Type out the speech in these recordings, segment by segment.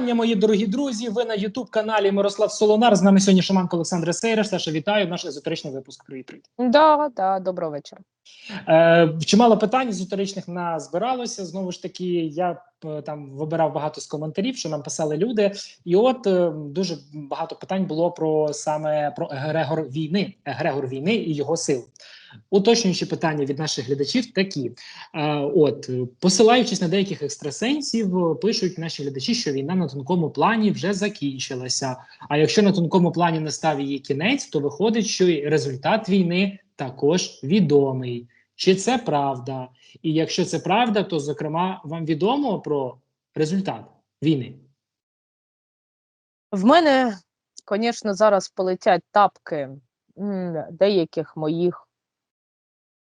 Вітання, мої дорогі друзі. Ви на Ютуб каналі Мирослав Солонар. З нами сьогодні Шаманко Олександр Сейреш. Саша, вітаю. Наш езотеричний випуск. Привіт. привіт. Да, да, доброго вечора. Е, чимало питань езотеричних назбиралося. Знову ж таки, я е, там вибирав багато з коментарів, що нам писали люди. І от е, дуже багато питань було про саме про егрегор війни, егрегор війни і його сил. Уточнюючі питання від наших глядачів такі: е, от посилаючись на деяких екстрасенсів, пишуть наші глядачі, що війна на тонкому плані вже закінчилася. А якщо на тонкому плані настав її кінець, то виходить, що і результат війни також відомий. Чи це правда? І якщо це правда, то зокрема вам відомо про результат війни? В мене, звісно, зараз полетять тапки деяких моїх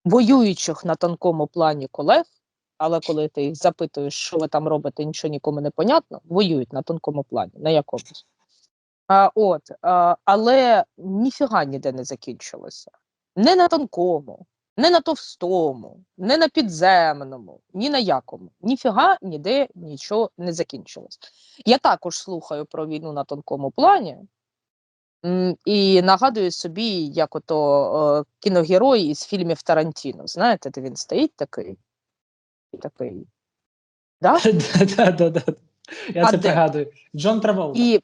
воюючих на тонкому плані колег, але коли ти їх запитуєш, що ви там робите, нічого нікому не понятно, воюють на тонкому плані, на якомусь. А, от, а, але ніфіга ніде не закінчилося. Не на тонкому, не на товстому, не на підземному, ні на якому. Ніфіга ніде нічого не закінчилось. Я також слухаю про війну на тонкому плані. І нагадую собі, як ото е, кіногерой із фільмів Тарантіно. Знаєте, де він стоїть такий. Такий. Да? Да-да-да. Я А це де? пригадую. Джон Траволта. І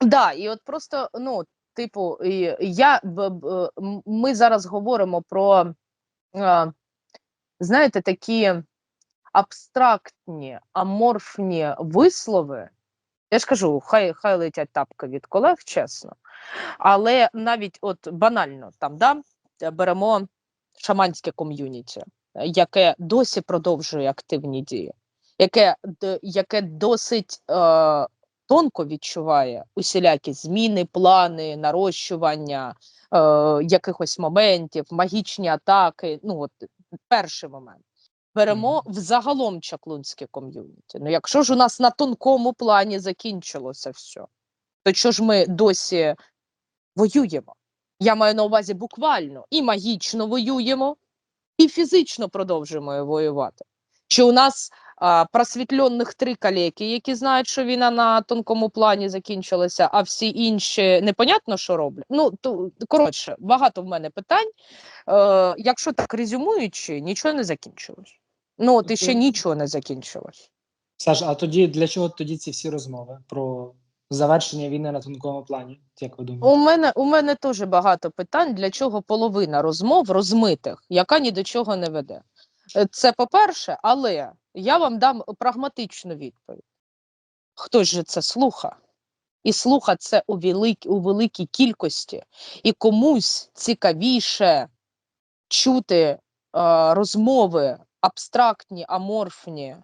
да, і от просто, ну, типу, і я б- б- ми зараз говоримо про, е, знаєте, такі абстрактні, аморфні вислови. Я ж кажу, хай, хай летять тапки від колег, чесно. Але навіть от банально там, да, беремо шаманське ком'юніті, яке досі продовжує активні дії, яке, яке досить е, тонко відчуває усілякі зміни, плани, нарощування е, якихось моментів, магічні атаки. Ну, от перший момент. Беремо взагалом чаклунське ком'юніті. Ну, якщо ж у нас на тонкому плані закінчилося все, то що ж ми досі воюємо? Я маю на увазі буквально і магічно воюємо, і фізично продовжуємо воювати. Що у нас а, просвітлених три калеки, які знають, що війна на тонкому плані закінчилася, а всі інші непонятно, що роблять. Ну то коротше, багато в мене питань. Е, якщо так резюмуючи, нічого не закінчилось. Ну, от іще Окей. нічого не закінчилось. Саш, а тоді для чого тоді ці всі розмови про завершення війни на тонкому плані? Як ви думаєте? У мене у мене теж багато питань, для чого половина розмов розмитих, яка ні до чого не веде. Е, Це по-перше, але я вам дам прагматичну відповідь. Хтось же це слуха, і слуха це у, велик, у великій кількості, і комусь цікавіше чути е, розмови абстрактні, аморфні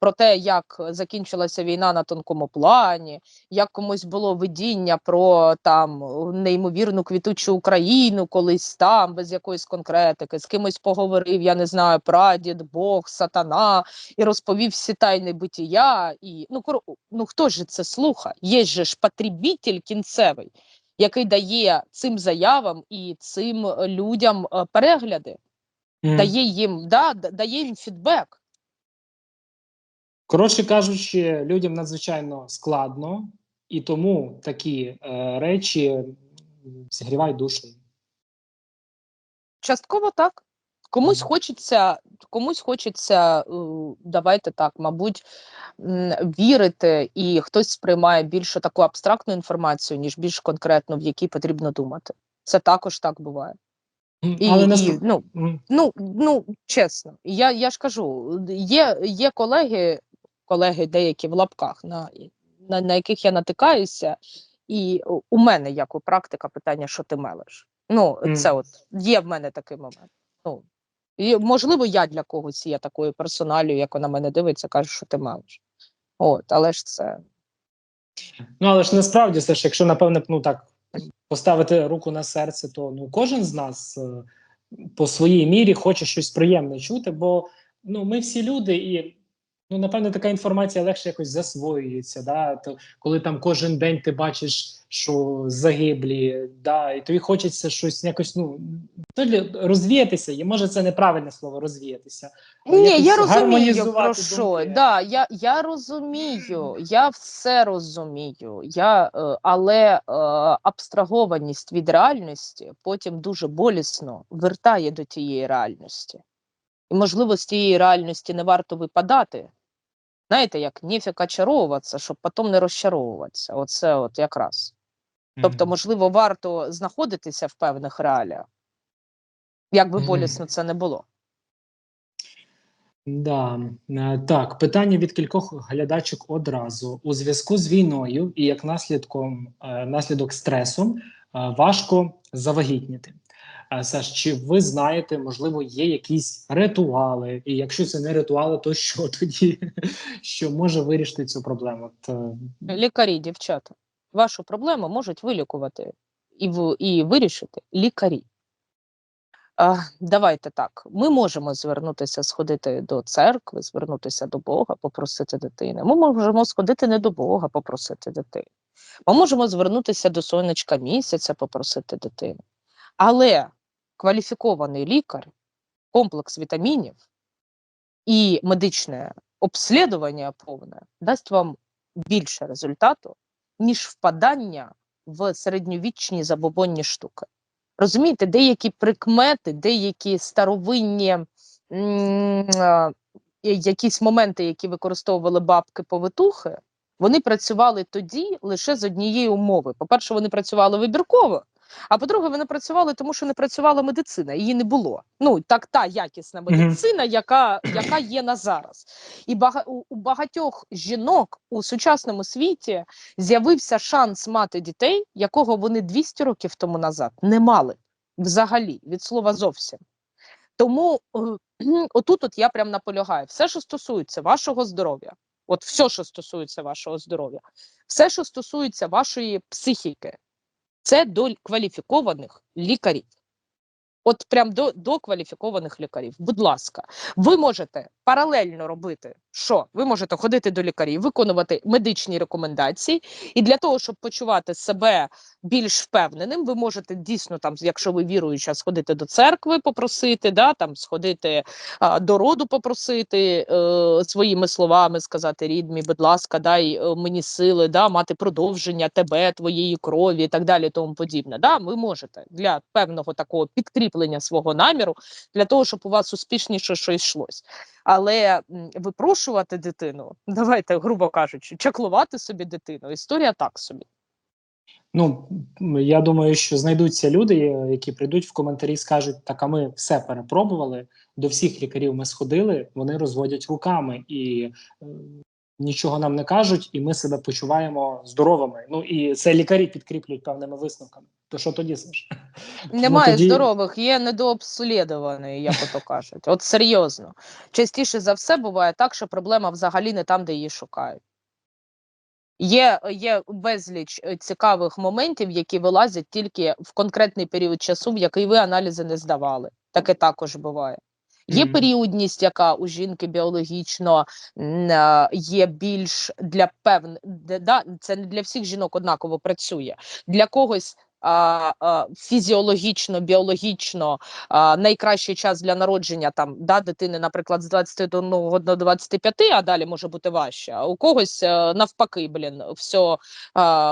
про те, як закінчилася війна на тонкому плані, як комусь було видіння про там неймовірну квітучу Україну колись там, без якоїсь конкретики, з кимось поговорив, я не знаю, прадід, Бог, сатана, і розповів всі тайни битія. І ну, коро- ну хто ж це слуха? Є же ж потребітель кінцевий, який дає цим заявам і цим людям е, перегляди, Мгм. дає їм, да, дає їм фідбек. Коротше кажучи, людям надзвичайно складно, і тому такі е, речі зігрівають душу. Частково так. Комусь хочеться, комусь хочеться, е, давайте так, мабуть, вірити, і хтось сприймає більше таку абстрактну інформацію, ніж більш конкретну, в якій потрібно думати. Це також так буває. І, Але і, ну, ну, ну, чесно, я, я ж кажу, є, є колеги, колеги деякі в лапках, на, на, на яких я натикаюся, і у- мене як у практика питання, що ти мелиш. Ну, це от є в мене такий момент. Ну, і, можливо, я для когось є такою персоналію, як вона мене дивиться, каже, що ти мелиш. От, але ж це Ну але ж насправді все ж, якщо напевне, ну так поставити руку на серце, то ну кожен з нас е, по своїй мірі хоче щось приємне чути, бо ну ми всі люди, і ну напевне така інформація легше якось засвоюється. Да? То, коли там кожен день ти бачиш що загиблі, да, і тобі хочеться щось якось ну розвіятися, і може це неправильне слово розвіятися. Ні, я розумію про що. думки. Да, я, я розумію, я все розумію. Я, е, але е, абстрагованість від реальності потім дуже болісно вертає до тієї реальності. І, можливо, з тієї реальності не варто випадати. Знаєте, як нефік очаровуватися, щоб потім не розчаровуватися. Оце от якраз. Тобто, можливо, варто знаходитися в певних реаліях, як би болісно це не було. Да. Е, Так, питання від кількох глядачок одразу. У зв'язку з війною і як наслідком е, наслідок стресу е, важко завагітніти. Е, Саш, чи ви знаєте, можливо, є якісь ритуали? І якщо це не ритуали, то що тоді? Що може вирішити цю проблему? От, е, Лікарі, дівчата, вашу проблему можуть вилікувати і, в, і вирішити лікарі. А, давайте так. Ми можемо звернутися, сходити до церкви, звернутися до Бога, попросити дитини. Ми можемо сходити не до Бога, попросити дитини. Ми можемо звернутися до сонечка місяця, попросити дитину. Але кваліфікований лікар, комплекс вітамінів і медичне обслідування повне дасть вам більше результату, ніж впадання в середньовічні забобонні штуки. Розумієте, деякі прикмети, деякі старовинні якісь моменти, які використовували бабки-повитухи, вони працювали тоді лише з однієї умови. По-перше, вони працювали вибірково. А по-друге, вони працювали, тому що не працювала медицина, її не було. Ну так та якісна медицина, яка, яка є на зараз. І бага, у, у багатьох жінок у сучасному світі з'явився шанс мати дітей, якого вони 200 років тому назад не мали взагалі від слова зовсім. Тому е, отут от я прям наполягаю, все, що стосується вашого здоров'я, от все, що стосується вашого здоров'я, все, що стосується вашої психіки, це до кваліфікованих лікарів. От прям до, до кваліфікованих лікарів. Будь ласка, ви можете паралельно робити що? Ви можете ходити до лікарів, виконувати медичні рекомендації, і для того, щоб почувати себе більш впевненим, ви можете дійсно там, якщо ви віруюча, сходити до церкви, попросити, да, там сходити а, до роду, попросити е, своїми словами, сказати рідмі, будь ласка, дай е, мені сили, да, мати продовження тебе, твоєї крові і так далі, тому подібне. Да, ви можете для певного такого підкріплення свого наміру, для того, щоб у вас успішніше щось йшлось. Але випрошувати дитину, давайте, грубо кажучи, чаклувати собі дитину. Історія так собі. Ну я думаю, що знайдуться люди, е, які прийдуть в коментарі скажуть: так, а ми все перепробували. До всіх лікарів ми сходили, вони розводять руками і е, нічого нам не кажуть, і ми себе почуваємо здоровими. Ну і це лікарі підкріплюють певними висновками. То що тоді Саш? Немає тоді- здорових, є недообслідувані, як ото кажуть. От серйозно. Частіше за все буває так, що проблема взагалі не там, де її шукають. Є, є безліч е, цікавих моментів, які вилазять тільки в конкретний період часу, в який ви аналізи не здавали. Таке також буває. Є періодність, яка у жінки біологічно е, є більш для певних, да, це не для всіх жінок однаково працює. Для когось фізіологічно, біологічно найкращий час для народження там да, дитини, наприклад, з 21 до 25, а далі може бути важче. А у когось е, навпаки, блін, все,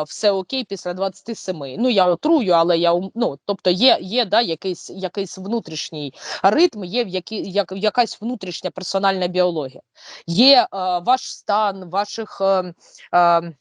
все окей після 27. Ну я отрую, але я ну, тобто є, є да, якийсь, якийсь внутрішній ритм, є в які, як, якась внутрішня персональна біологія. Є е, ваш стан, ваших. Е, е, Е,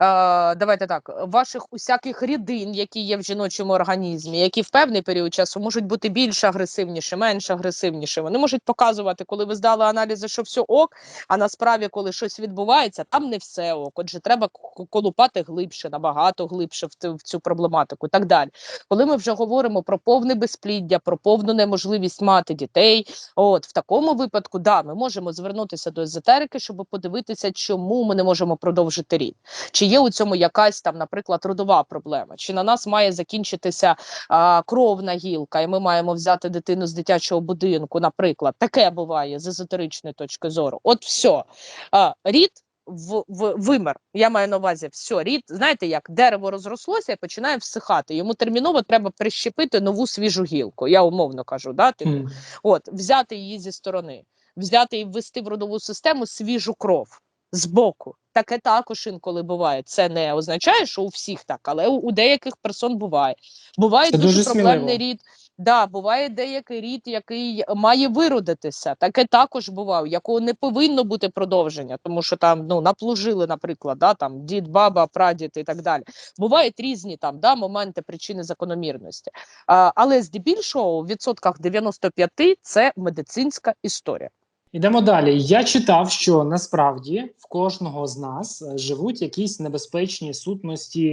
давайте так, ваших усяких рідин, які є в жіночому організмі, які в певний період часу можуть бути більш агресивніші, менш агресивніші. Вони можуть показувати, коли ви здали аналізи, що все ок, а насправді, коли щось відбувається, там не все ок. Отже, треба колупати глибше, набагато глибше в цю проблематику. і Так далі. Коли ми вже говоримо про повне безпліддя, про повну неможливість мати дітей, от в такому випадку, да, ми можемо звернутися до езотерики, щоб подивитися, чому ми не можемо продовжити рід. Чи є у цьому якась там, наприклад, родова проблема? Чи на нас має закінчитися а, кровна гілка, і ми маємо взяти дитину з дитячого будинку, наприклад, таке буває з езотеричної точки зору. От все. А, рід в, в вимер. Я маю на увазі, все, рід, знаєте, як дерево розрослося і починає всихати. Йому терміново треба прищепити нову свіжу гілку. Я умовно кажу, да, типу, Мгм. От, взяти її зі сторони, взяти і ввести в родову систему свіжу кров з боку. Таке також інколи буває. Це не означає, що у всіх так, але у, у деяких персон буває. Буває Це дуже, дуже проблемний рід. Да, буває деякий рід, який має виродитися. Таке також буває, якого не повинно бути продовження, тому що там ну наплужили, наприклад, да, там дід, баба, прадід і так далі. Бувають різні там да, моменти причини закономірності. А, але здебільшого у відсотках 95 це медицинська історія. Ідемо далі. Я читав, що насправді в кожного з нас е, живуть якісь небезпечні сутності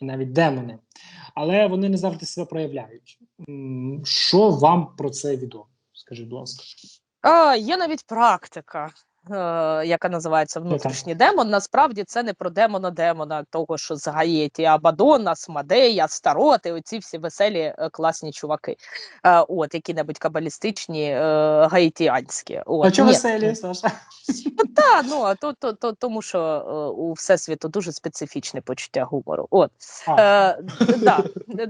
і навіть демони, але вони не завжди себе проявляють. Що вам про це відомо? Скажіть, будь ласка. А, є навіть практика, яка називається внутрішній демон. Насправді це не про демона демона, того, що з Гаєті, Абадон, Асмадей, Астароти, оці всі веселі е, класні чуваки. Е, от, які-небудь кабалістичні, е, гаїтіанські. От. а Ні. веселі, Саша? Та, ну, а то, то, то, тому що е, у Всесвіту дуже специфічне почуття гумору. От. Е, да,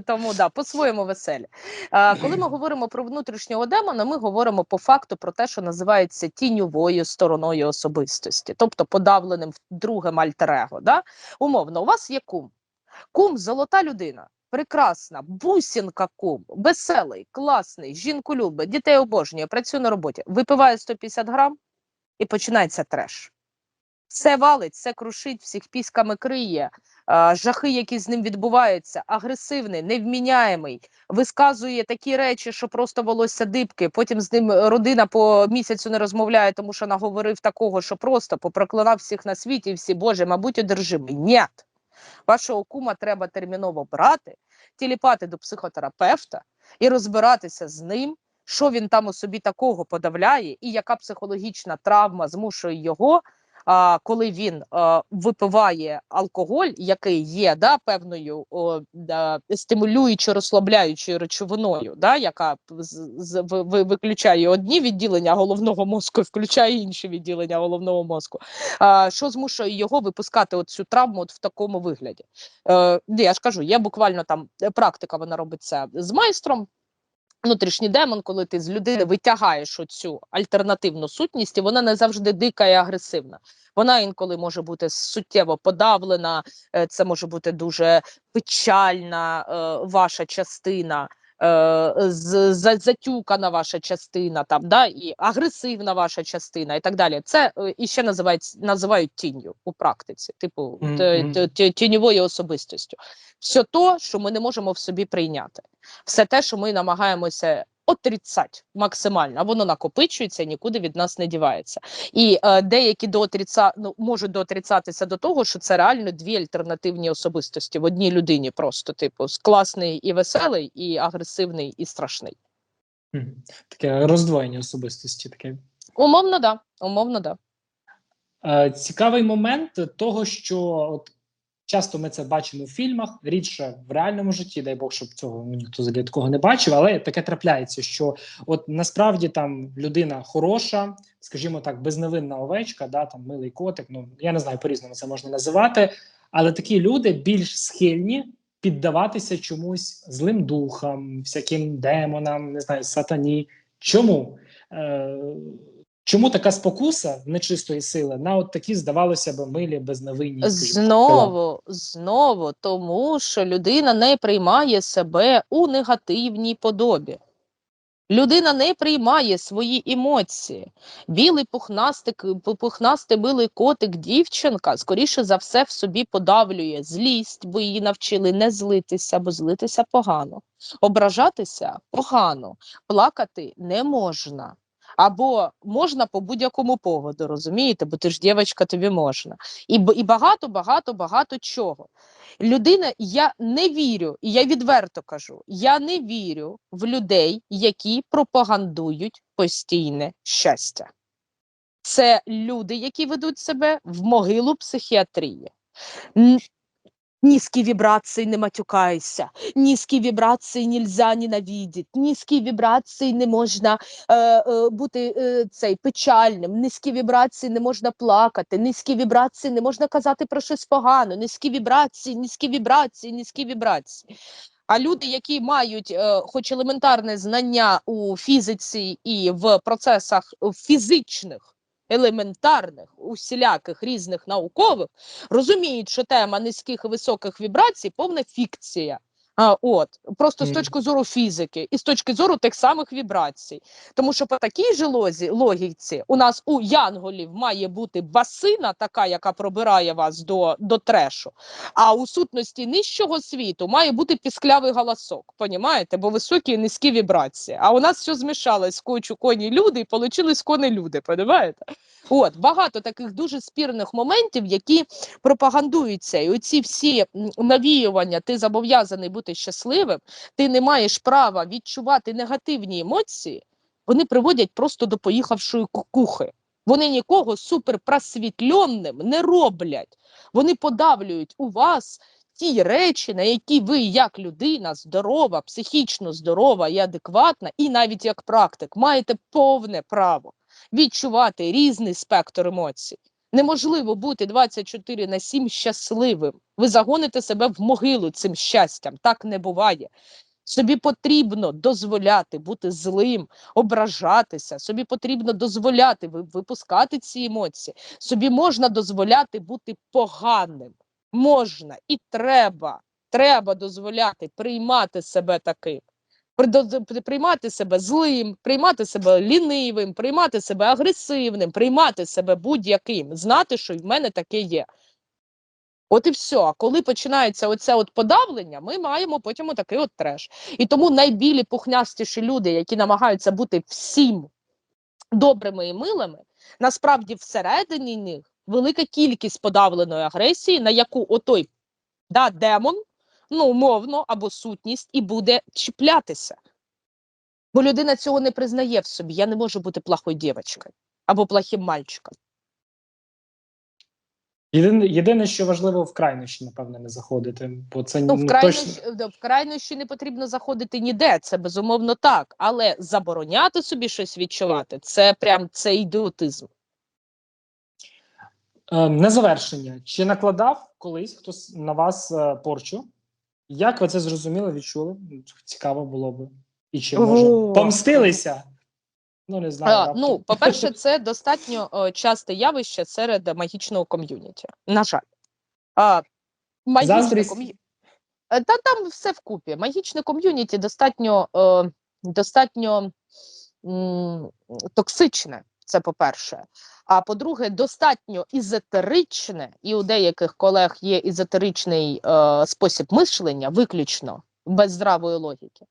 тому да, по-своєму веселі. Е, коли ми говоримо про внутрішнього демона, ми говоримо по факту про те, що називається тіньовою стороною особистості, тобто подавленим другим альтер-его. Да? Умовно, у вас є кум. Кум золота людина. Прекрасна, бусінка кум, веселий, класний, жінку любить, дітей обожнює, працює на роботі, випиває 150 грам і починається треш. Все валить, все крушить, всіх піськами криє, жахи, які з ним відбуваються, агресивний, невміняємий, висказує такі речі, що просто волосся дибки. Потім з ним родина по місяцю не розмовляє, тому що наговорив такого, що просто попроклинав всіх на світі, і всі, Боже, мабуть, одержимий. Ні. Вашого кума треба терміново брати, тіліпати до психотерапевта і розбиратися з ним, що він там у собі такого подавляє, і яка психологічна травма змушує його, коли він випиває алкоголь, який є да, певною стимулюючою розслабляючою речовиною, да, яка виключає одні відділення головного мозку, і включає інші відділення головного мозку. Що змушує його випускати цю травму от в такому вигляді? Е, я ж кажу, є буквально там е, практика, вона робить це з майстром. Внутрішній демон, коли ти з людини витягаєш оцю альтернативну сутність, і вона не завжди дика і агресивна. Вона інколи може бути суттєво подавлена, е, це може бути дуже печальна е, ваша частина, затюкана ваша частина, там, да, і агресивна ваша частина, і так далі. Це е, і ще називають, називають тінню у практиці, типу тіньовою особистістю. Все то, що ми не можемо в собі прийняти все те, що ми намагаємося отрицати максимально, а воно накопичується і нікуди від нас не дівається. І е, деякі доотріца... ну, можуть доотрицатися до того, що це реально дві альтернативні особистості в одній людині, просто типу класний і веселий, і агресивний, і страшний. Таке роздвоєння особистості. Таке Умовно, да. Умовно, да. Е, Цікавий момент того, що от часто ми це бачимо в фільмах, рідше в реальному житті, дай Бог, щоб цього ніхто взагалі такого не бачив, але таке трапляється, що от насправді там людина хороша, скажімо так, безневинна овечка, да, там милий котик. Ну я не знаю, по-різному це можна називати, але такі люди більш схильні піддаватися чомусь злим духам, всяким демонам, не знаю, сатані. Чому? Е, Чому така спокуса нечистої сили на от такі, здавалося б, милі, безневинні? Знову, знову, тому що людина не приймає себе у негативній подобі. Людина не приймає свої емоції. Білий пухнастик, пухнастий милий котик, дівчинка, скоріше за все, в собі подавлює злість, бо її навчили не злитися, бо злитися погано, ображатися погано, плакати не можна. Або можна по будь-якому поводу, розумієте, бо ти ж дівчинка, тобі можна. І, і багато, багато, багато чого. Людина, я не вірю, і я відверто кажу: я не вірю в людей, які пропагандують постійне щастя. Це люди, які ведуть себе в могилу психіатрії. Низкие вибрации не матюкайся, низькі вібрації нельзя ненавидіти, низькі вібрації не можна е, е, бути е, цей печальним, низькі вібрації не можна плакати, низькі вібрації не можна казати про щось погано, низькі вібрації, низькі вібрації, низькі вібрації. А люди, які мають е, хоч елементарне знання у фізиці і в процесах фізичних, елементарних, усіляких різних наукових, розуміють, що тема низьких і високих вібрацій повна фікція. А, от просто з точки зору фізики і з точки зору тих самих вібрацій. Тому що по такій же лозі, логіці у нас у янголів має бути басина, така, яка пробирає вас до, до трешу, а у сутності нижчого світу має бути пісклявий голосок. Понімаєте? Бо високі і низькі вібрації. А у нас все змішалось кочу коні люди і получились кони люди. Понімаєте? От багато таких дуже спірних моментів, які пропагандуються, і оці всі навіювання, ти зобов'язаний бути щасливим, ти не маєш права відчувати негативні емоції, вони приводять просто до поїхавшої кукухи. Вони нікого суперпросвітленним не роблять. Вони подавлюють у вас ті речі, на які ви, як людина, здорова, психічно здорова і адекватна, і навіть як практик, маєте повне право відчувати різний спектр емоцій. Неможливо бути 24 на 7 щасливим. Ви загоните себе в могилу цим щастям. Так не буває. Собі потрібно дозволяти бути злим, ображатися. Собі потрібно дозволяти випускати ці емоції. Собі можна дозволяти бути поганим. Можна і треба. Треба дозволяти приймати себе таким. При- Приймати себе злим, приймати себе лінивим, приймати себе агресивним, приймати себе будь-яким, знати, що в мене таке є. От і все. А коли починається оце от подавлення, ми маємо потім отакий от треш. І тому найбілі пухнястіші люди, які намагаються бути всім добрими і милими, насправді всередині них велика кількість подавленої агресії, на яку отой да, демон, ну умовно, або сутність, і буде чіплятися. Бо людина цього не признає в собі. Я не можу бути плохою дівчинкою або плохим мальчиком. Єдине, єдине, що важливо в крайнощі, напевно, не заходити, бо це Ну, ну, в крайнощі, е, в крайнощі не потрібно заходити ніде, це безумовно так. Але забороняти собі щось відчувати це прям це ідіотизм. Е, На завершення. Чи накладав колись хтось на вас е, порчу? Як ви це зрозуміли, відчули? Цікаво було би. І чи може О. помстилися? Ну, не знаю. А, раптом. ну, по-перше, це достатньо е, часте явище серед магічного ком'юніті. На жаль. А, магічне Заздрість? ком'ю... Е, Та там все вкупі. Магічне ком'юніті достатньо, е, достатньо м, токсичне. Це по-перше. А по-друге, достатньо ізотеричне, і у деяких колег є ізотеричний е, спосіб мислення, виключно без здравої логіки,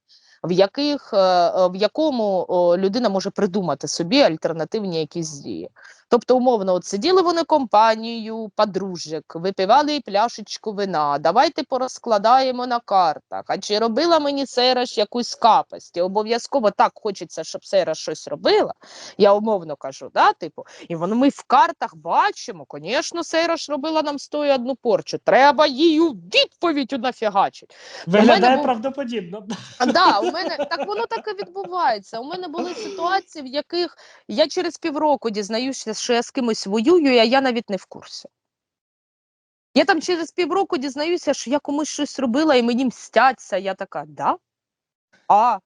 в яких е, е, в якому людина може придумати собі альтернативні якісь дії. Тобто, умовно, от сиділи вони компанією подружжя, випивали пляшечку вина. Давайте порозкладаємо на картах. А чи робила мені Сейраш якусь капость? І обов'язково так хочеться, щоб Сейраш щось робила. Я умовно кажу, да, типу, і воно ми в картах бачимо. Звісно, Сейраш робила нам стою одну порчу. Треба їй у відповідь нафігачить. Виглядає мене був- правдоподібно. А, да, у мене так воно так і відбувається. У мене були ситуації, в яких я через півроку дізнаюся, що я з кимось воюю, а я навіть не в курсі. Я там через півроку дізнаюся, що я комусь щось робила і мені мстяться. Я така, да? А,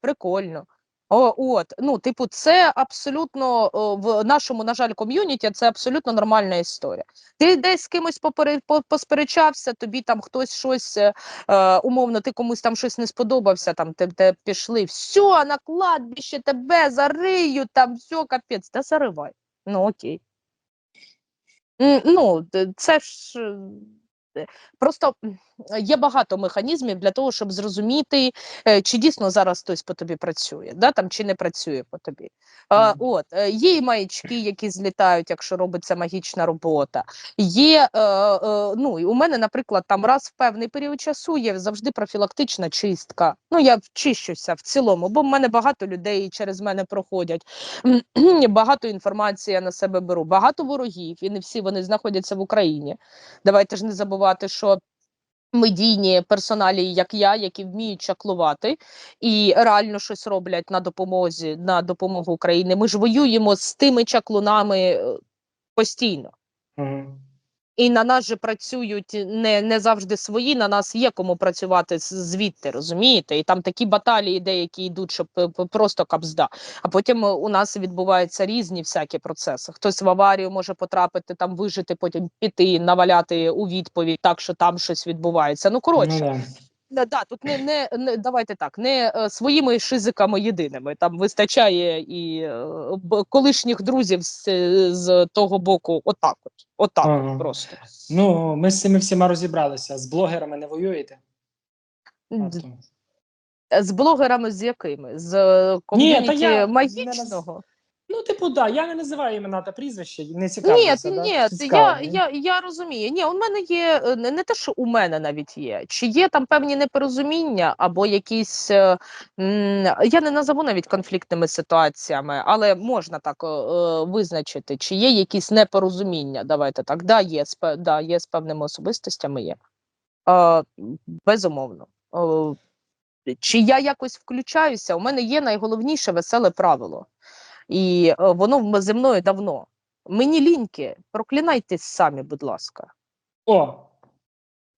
прикольно. О, от, ну, типу, це абсолютно о, в нашому, на жаль, ком'юніті це абсолютно нормальна історія. Ти десь з кимось попере, по- посперечався, тобі там хтось щось е, е, умовно, ти комусь там щось не сподобався, там те, те пішли, все, на кладбище тебе зарию, там все, капець, та заривай. Ну окей. Ну, це ж просто є багато механізмів для того, щоб зрозуміти, е, чи дійсно зараз хтось по тобі працює, да, там, чи не працює по тобі. А, от, е, є і маячки, які злітають, якщо робиться магічна робота. Є, е, е, ну, і у мене, наприклад, там раз в певний період часу є завжди профілактична чистка. Ну, я вчищуся в цілому, бо в мене багато людей через мене проходять. багато інформації я на себе беру, багато ворогів, і не всі вони знаходяться в Україні. Давайте ж не забувати, що медійні персоналі, як я, які вміють чаклувати і реально щось роблять на допомозі на допомогу Україні. Ми ж воюємо з тими чаклунами е, постійно. Мгм. І на нас же працюють не, не завжди свої, на нас є кому працювати звідти, розумієте? І там такі баталії деякі йдуть, що п- п- просто капзда. А потім е, у нас відбуваються різні всякі процеси. Хтось в аварію може потрапити, там вижити, потім піти, наваляти у відповідь, так що там щось відбувається. Ну коротше, Ну, да. Да, тут не, не, не давайте так, не е, своїми шизиками єдиними. Там вистачає і е, б- колишніх друзів з, е, з того боку, отак, от, отак от Ага. просто. ну, ми з цими всіма розібралися. З блогерами не воюєте? Д- З блогерами з якими? З е, ком'юніті я не магічного? Ну, типу, да, я не називаю імена та прізвища, не цікаво. Ні, ти- ні, я, я, я розумію. Ні, у мене є е, не, не те, що у мене навіть є. Чи є там певні непорозуміння або якісь. е, м, я не назову навіть конфліктними ситуаціями, але можна так е, е, визначити, чи є якісь непорозуміння. Давайте так. Да, є, з да, є з певними особистостями є. Е, безумовно. Е, чи я якось включаюся? У мене є найголовніше веселе правило. І е, воно зі мною давно. Мені ліньки, проклинайтесь самі, будь ласка. О,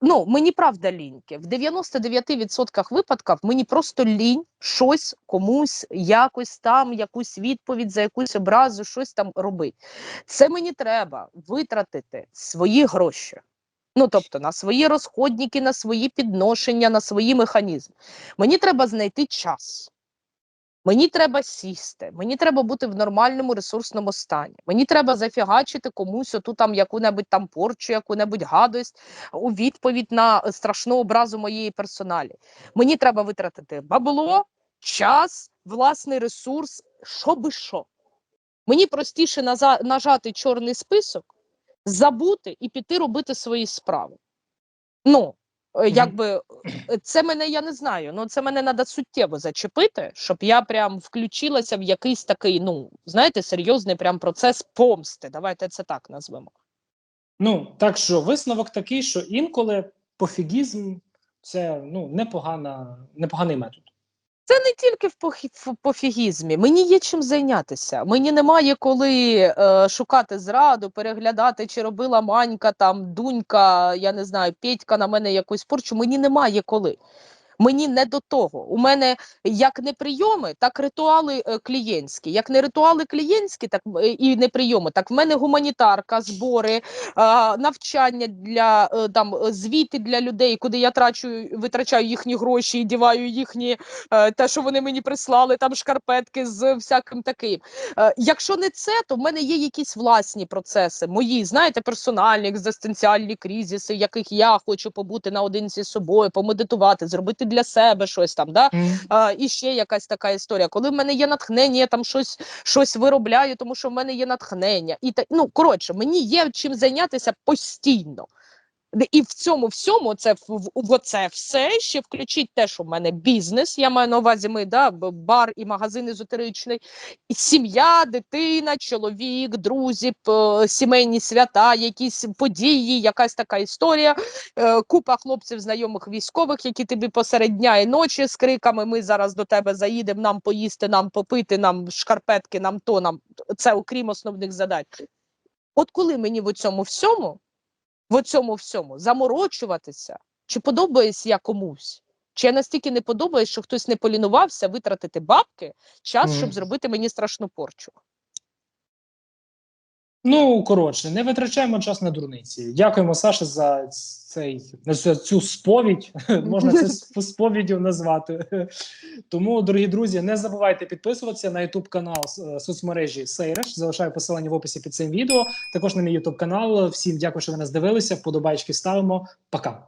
Ну, мені правда ліньки. В 99% випадків мені просто лінь щось комусь, якось там, якусь відповідь за якусь образу, щось там робити. Це мені треба витратити свої гроші. Ну, тобто на свої розходники, на свої підношення, на свої механізми. Мені треба знайти час. Мені треба сісти, мені треба бути в нормальному ресурсному стані. Мені треба зафігачити комусь оту там яку-небудь там порчу, яку-небудь гадость у відповідь на е, страшну образу моєї персоналі. Мені треба витратити бабло, час, власний ресурс, що би що. Мені простіше нажати чорний список, забути і піти робити свої справи. Ну. Якби е, це мене я не знаю. Ну це мене треба суттєво зачепити, щоб я прям включилася в якийсь такий, ну знаєте, серйозний прям процес помсти. Давайте це так назвемо. ну так що висновок такий, що інколи пофігізм це ну непогана, непоганий метод. Це не тільки в пофігізмі. Мені є чим зайнятися. Мені немає коли е, шукати зраду, переглядати, чи робила манька, там дунька, я не знаю, Петька на мене якусь порчу. Мені немає коли. Мені не до того. У мене як не прийоми, так ритуали е, клієнтські. Як не ритуали клієнтські, так е, і не прийоми, так в мене гуманітарка, збори, навчання для е, там звіти для людей, куди я трачу, витрачаю їхні гроші і діваю їхні те, що вони мені прислали, там шкарпетки з всяким таким. Якщо не це, то в мене є якісь власні процеси, мої, знаєте, персональні, екзистенціальні кризиси, яких я хочу побути наодинці з собою, помедитувати, зробити для себе щось там. Да? А, і ще якась така історія. Коли в мене є натхнення, я там щось, щось виробляю, тому що в мене є натхнення. І та, ну, коротше, мені є чим зайнятися постійно. І в цьому всьому це в, в, оце все ще включить те, що в мене бізнес. Я маю на увазі ми, да, бар і магазин езотеричний, сім'я, дитина, чоловік, друзі, сімейні свята, якісь події, якась така історія. Е, купа хлопців, знайомих військових, які тобі посеред дня і ночі з криками: Ми зараз до тебе заїдемо, нам поїсти, нам попити, нам шкарпетки, нам то, нам це окрім основних задач. От коли мені в цьому всьому, в цьому всьому заморочуватися, чи подобаюсь я комусь, чи я настільки не подобаюсь, що хтось не полінувався витратити бабки, час, щоб зробити мені страшну порчу. Ну коротше, не витрачаємо час на дурниці. Дякуємо, Саше, за цей за цю сповідь. Можна це сп- сповіддю назвати. Тому, дорогі друзі, не забувайте підписуватися на YouTube канал е, соцмережі Сейреш. Залишаю посилання в описі під цим відео. Також на мій YouTube канал. Всім дякую, що ви нас дивилися. Вподобайки ставимо. Пока.